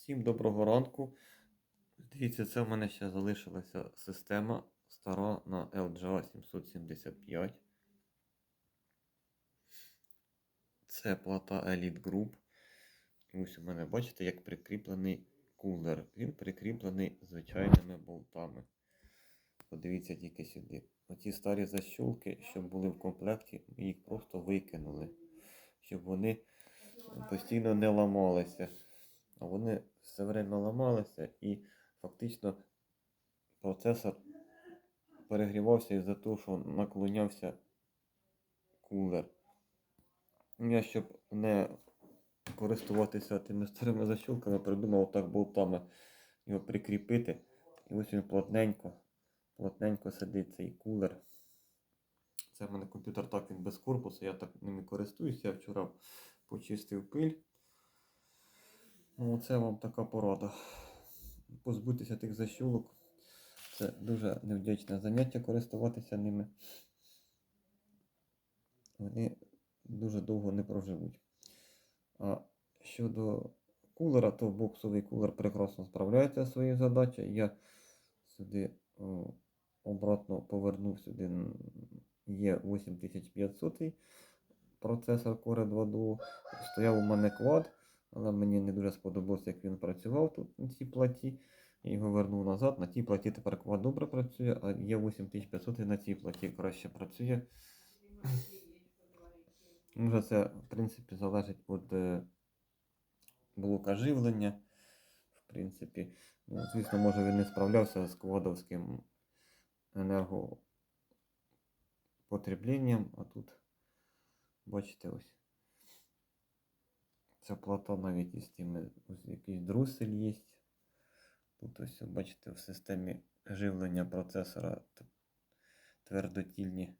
Всім доброго ранку. Дивіться, це в мене ще залишилася система стара на LGA 775. Це плата Elite Group. І ось у мене, бачите, як прикріплений кулер. Він прикріплений звичайними болтами. Подивіться тільки сюди. Оці старі защолки, що були в комплекті, ми їх просто викинули, щоб вони постійно не ламалися. А вони все время ламалися і фактично процесор перегрівався із-за того, що наклонявся кулер. Ну, Я, щоб не користуватися тими старими защолками, придумав так болтами його прикріпити. І ось він плотненько, плотненько сидить цей кулер. Це в мене комп'ютер так він без корпусу, я так ними користуюся. Я вчора почистив пиль. Ну, Оце вам така порада. Позбутися тих защолок. Це дуже невдячне заняття користуватися ними. Вони дуже довго не проживуть. А щодо кулера, то боксовий кулер прекрасно справляється зі своєю задачею. Я сюди о, обратно повернув сюди є 8500 процесор Core 2 Duo. Стояв у мене квад, але мені не дуже сподобалося, як він працював тут на цій платі. Я його вернув назад. На тій платі тепер квад добре працює, а є 8500 і на цій платі краще працює. Може, це, в принципі, залежить від е, блока живлення. В принципі, ну, звісно, може він не справлявся з квадовським енергопотребленням, а тут, бачите, ось. Ця плата навіть із тими, ось якийсь друсель є. Тут ось, бачите, в системі живлення процесора твердотільні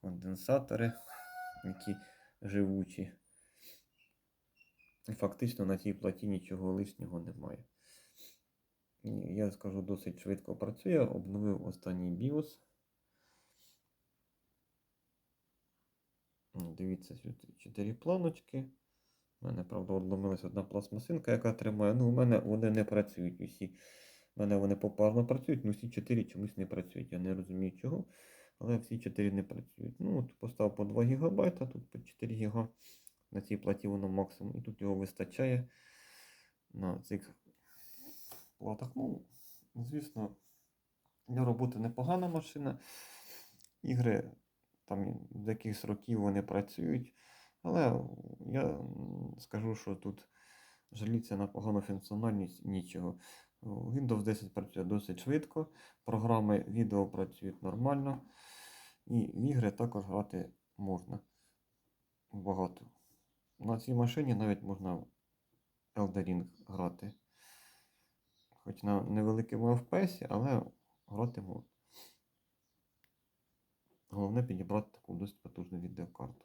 конденсатори, які живучі. І фактично на цій платі нічого лишнього немає. І Я скажу, досить швидко працює. Обновив останній BIOS. Дивіться, сюди 4 планочки. У мене, правда, одломилась одна пластмасинка, яка тримає. Ну, у мене вони не працюють усі. У мене вони попарно працюють, але всі 4 чомусь не працюють. Я не розумію чого. Але всі 4 не працюють. Ну, от поставив по 2 ГБ, тут по 4 ГБ. На цій платі воно максимум. І тут його вистачає на цих платах. Ну, звісно, для роботи непогана машина. Ігри там з якихось років вони працюють. Але я скажу, що тут жаліться на погану функціональність нічого. Windows 10 працює досить швидко, програми відео працюють нормально. І в ігри також грати можна багато. На цій машині навіть можна в Elden Ring грати. Хоч на невеликому FPS, але грати можна. Головне підібрати таку досить потужну відеокарту.